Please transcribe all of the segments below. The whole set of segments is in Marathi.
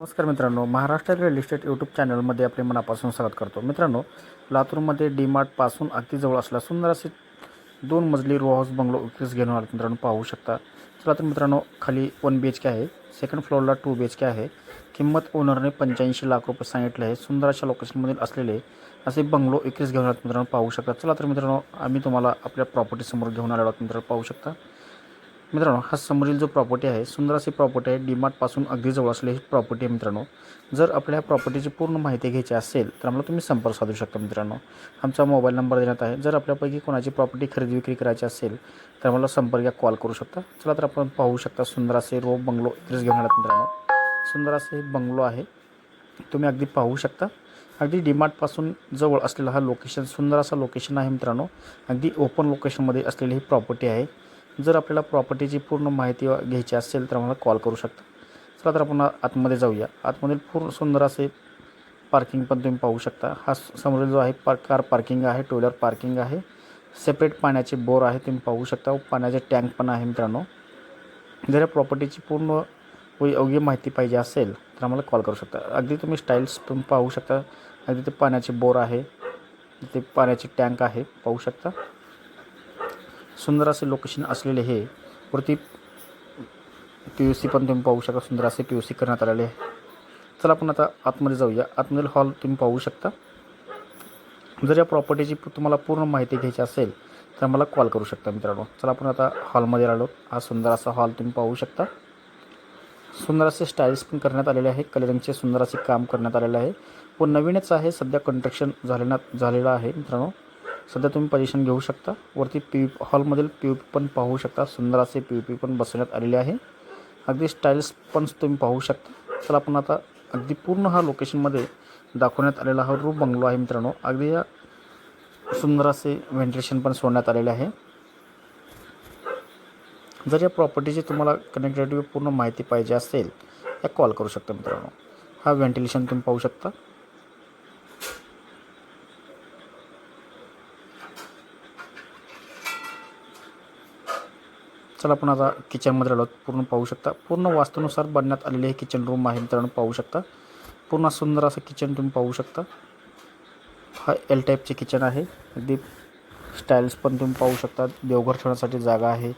नमस्कार मित्रांनो महाराष्ट्र रिअल इस्टेट यूट्यूब चॅनलमध्ये आपले मनापासून स्वागत करतो. मित्रांनो लातूरमध्ये डी मार्टपासून अगदी जवळ असला सुंदर असे दोन मजली रो हाऊस बंगलो विक्रीस घेऊन आला मित्रांनो पाहू शकता. चला तर मित्रांनो खाली वन बी एच के आहे सेकंड फ्लोअरला टू बी एच के आहे. किंमत ओनरने पंच्याऐंशी लाख रुपये सांगितले आहे. सुंदर अशा लोकेशनमधील असलेले असे बंगलो विक्रीस घेऊन आले मित्रांनो पाहू शकता. चला तर मित्रांनो आम्ही तुम्हाला आपल्या प्रॉपर्टीसमोर घेऊन आलो आहोत मित्रांनो पाहू शकता. मित्रांनो हा समोरील जो प्रॉपर्टी आहे सुंदर अशी प्रॉपर्टी आहे डीमार्टपासून अगदी जवळ असलेली ही प्रॉपर्टी आहे मित्रांनो. जर आपल्या प्रॉपर्टीची पूर्ण माहिती घ्यायची असेल तर आम्हाला तुम्ही संपर्क साधू शकता मित्रांनो. आमचा मोबाईल नंबर देण्यात आहे. जर आपल्यापैकी कोणाची प्रॉपर्टी खरेदी विक्री करायची असेल तर आम्हाला संपर्क या कॉल करू शकता. चला तर आपण पाहू शकता सुंदर असे रो बंगलो इथेच घेऊन आलात मित्रांनो. सुंदर असे हे बंगलो आहे. तुम्ही अगदी पाहू शकता. अगदी डीमार्टपासून जवळ असलेला हा लोकेशन सुंदर असा लोकेशन आहे मित्रांनो. अगदी ओपन लोकेशनमध्ये असलेली ही प्रॉपर्टी आहे. जर आपल्याला प्रॉपर्टीची पूर्ण माहिती घ्यायची असेल तर आम्हाला कॉल करू शकता. चला तर आपण आतमध्ये जाऊया. आतमधील पूर्ण सुंदर असे पार्किंग पण तुम्ही पाहू शकता. हा समोरील जो आहे पार कार पार्किंग आहे टू व्हीलर पार्किंग आहे. सेपरेट पाण्याचे बोर आहे तुम्ही पाहू शकता. पाण्याचे टँक पण आहे मित्रांनो. जर या प्रॉपर्टीची पूर्ण योग्य माहिती पाहिजे असेल तर आम्हाला कॉल करू शकता. अगदी तुम्ही स्टाईल्स तुम्ही पाहू शकता. अगदी ते पाण्याचे बोर आहे. ते पाण्याचे टँक आहे. पाहू शकता. सुंदर असे लोकेशन असलेले हे वरती पी यू सी पण तुम्ही पाहू शकता सुंदर असे पी यू सी करण्यात आलेले आहे. चला आपण आता आतमध्ये जाऊया. आतमधील हॉल तुम्ही पाहू शकता. जर या प्रॉपर्टीची तुम्हाला पूर्ण माहिती घ्यायची असेल तर मला कॉल करू शकता मित्रांनो. चला आपण आता हॉलमध्ये आलो हा सुंदर असा हॉल तुम्ही पाहू शकता. सुंदर असे स्टाईल्स पण करण्यात आलेले आहे. कलरिंगचे सुंदर असे काम करण्यात आलेलं आहे. व नवीनच आहे. सध्या कन्स्ट्रक्शन झालेला झालेलं आहे मित्रांनो. सध्या तुम्ही पजेशन घेऊ शकता. वरती पी यू हॉलमधील पी यू पी पण पाहू शकता. सुंदर असे पी यू पी पण बसवण्यात आलेले आहे. अगदी स्टाईल्स पण तुम्ही पाहू शकता. तर आपण आता अगदी पूर्ण हा लोकेशनमध्ये दाखवण्यात आलेला हा रूम बंगलो आहे मित्रांनो. अगदी या सुंदर असे व्हेंटिलेशन पण सोडण्यात आलेले आहे. जर या प्रॉपर्टीची तुम्हाला कनेक्टिव्हिटी पूर्ण माहिती पाहिजे असेल या कॉल करू शकता मित्रांनो. हा व्हेंटिलेशन तुम्ही पाहू शकता. चला आपण आता किचनमध्ये आलो पूर्ण पाहू शकता. पूर्ण वास्तूनुसार बनण्यात आलेले हे किचन रूम आहे मित्रांनो पाहू शकता. पूर्ण सुंदर असं किचन तुम्ही पाहू शकता. हा एल टाईपचे किचन आहे. अगदी स्टाईल्स पण तुम्ही पाहू शकता. देवघर ठेवण्यासाठी जागा आहे.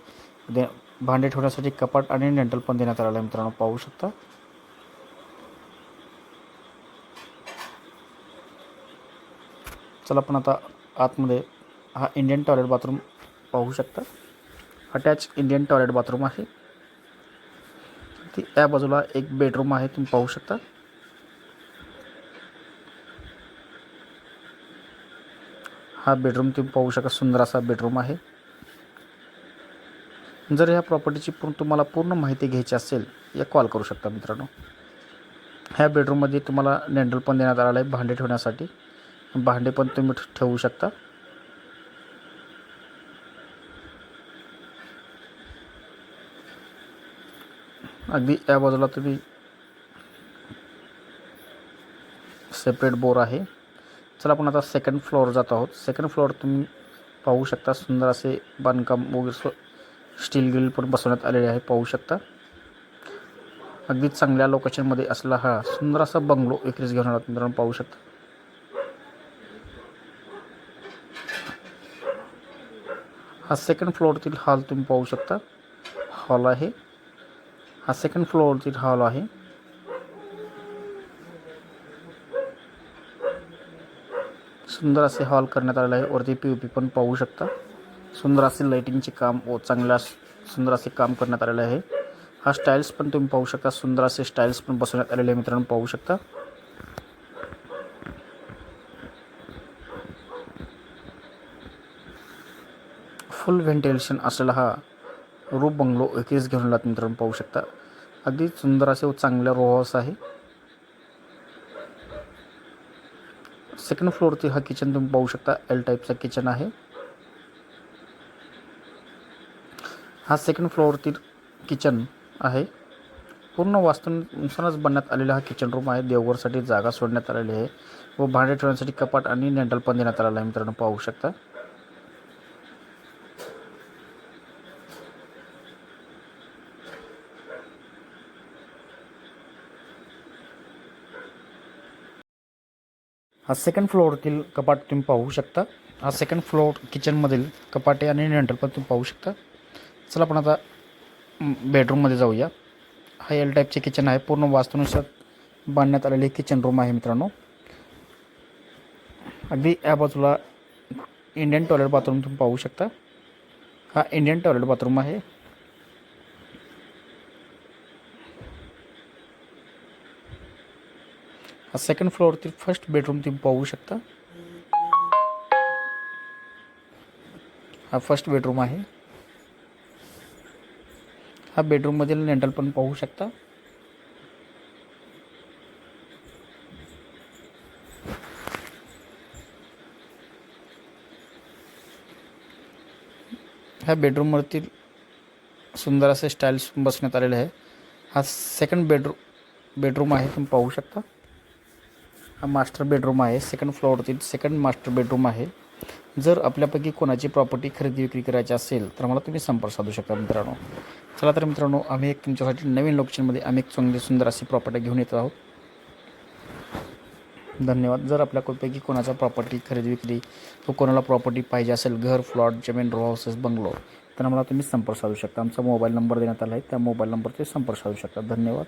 दे भांडे ठेवण्यासाठी कपाट आणि डेंटल पण देण्यात आलेलं आहे मित्रांनो पाहू शकता. चला आपण आता आतमध्ये हा इंडियन टॉयलेट बाथरूम पाहू शकता. अटॅच इंडियन टॉयलेट बाथरूम आहे. ती या बाजूला एक बेडरूम आहे तुम्ही पाहू शकता. हा बेडरूम तुम्ही पाहू शकता सुंदर असा बेडरूम आहे. जर ह्या प्रॉपर्टीची पूर्ण तुम्हाला पूर्ण माहिती घ्यायची असेल या कॉल करू शकता मित्रांनो. ह्या बेडरूममध्ये तुम्हाला नॅन्डल पण देण्यात आलेलं आहे भांडे ठेवण्यासाठी. भांडे पण तुम्ही ठेवू शकता. अगदी या बाजूला तुम्ही सेपरेट बोर आहे. चला आपण आता सेकंड फ्लोअर जात आहोत. सेकंड फ्लोअर तुम्ही पाहू शकता सुंदर असे बांधकाम वगैरे स्टील ग्रिल पण बसवण्यात आलेले आहे पाहू शकता. अगदी चांगल्या लोकेशनमध्ये असला हा सुंदर असा बंगलो विक्रीस घेऊन आला मित्रांनो पाहू शकता. हा सेकंड फ्लोअरतील हॉल तुम्ही पाहू शकता. हॉल आहे. हा सेकंड फ्लोअरची हॉल आहे. सुंदर असे हॉल करण्यात आलेले आहे. वरती पी ओ पी पण पाहू शकता. सुंदर असे लाईटिंगचे काम व चांगल्या सुंदर असे काम करण्यात आलेले आहे. हा स्टाईल्स पण तुम्ही पाहू शकता. सुंदर असे स्टाईल्स पण बसवण्यात आलेले आहे मित्रांनो पाहू शकता. फुल व्हेंटिलेशन असलेला हा रूप बंगलो एकीस घेऊन लात मित्रांनो पाहू शकता. अगदी सुंदर असे व चांगल्या रो हाऊस आहे सेकंड फ्लोअरती हा किचन तुम्ही पाहू शकता. एल टाईपचा किचन आहे. हा सेकंड फ्लोअरतील किचन आहे. पूर्ण वास्तूनुसारच बनण्यात आलेला हा किचन रूम आहे. देवघरसाठी जागा सोडण्यात आलेली आहे. व भांडे ठेवण्यासाठी कपाट आणि नेंटल पण देण्यात आलेला आहे मित्रांनो पाहू शकता. हा सेकंड फ्लोअरतील कपाट तुम्ही पाहू शकता. हा सेकंड फ्लोअर किचनमधील कपाटे आणि नेंटर पण तुम्ही पाहू शकता. चला आपण आता बेडरूममध्ये जाऊया. हा एल टाईपचे किचन आहे. पूर्ण वास्तुनुसार बांधण्यात आलेले किचन रूम आहे मित्रांनो. अगदी या बाजूला इंडियन टॉयलेट बाथरूम तुम्ही पाहू शकता. हा इंडियन टॉयलेट बाथरूम आहे. सेकंड फ्लोअरतील फर्स्ट बेडरूम तुम्ही पाहू शकता. हा फर्स्ट बेडरूम आहे. हा बेडरूममधील लेंटल पण पाहू शकता. ह्या बेडरूमवरती सुंदर असे स्टाईल्स बसण्यात आलेले आहे. हा सेकंड बेडरूम बेडरूम आहे तुम्ही पाहू शकता. हा मास्टर बेडरूम आहे. सेकंड फ्लोअरवरती सेकंड मास्टर बेडरूम आहे. जर आपल्यापैकी कोणाची प्रॉपर्टी खरेदी विक्री करायची असेल तर मला तुम्ही संपर्क साधू शकता मित्रांनो. चला तर मित्रांनो आम्ही एक तुमच्यासाठी नवीन लोकेशनमध्ये आम्ही एक चांगली सुंदर अशी प्रॉपर्टी घेऊन येत आहोत. धन्यवाद. जर आपल्यापैकी कोणाचा प्रॉपर्टी खरेदी विक्री व कोणाला प्रॉपर्टी पाहिजे असेल घर फ्लॉट जमीन रो हाऊसेस बंगलो तर आम्हाला तुम्ही संपर्क साधू शकता. आमचा मोबाईल नंबर देण्यात आला आहे. त्या मोबाईल नंबरचे संपर्क साधू शकता. धन्यवाद.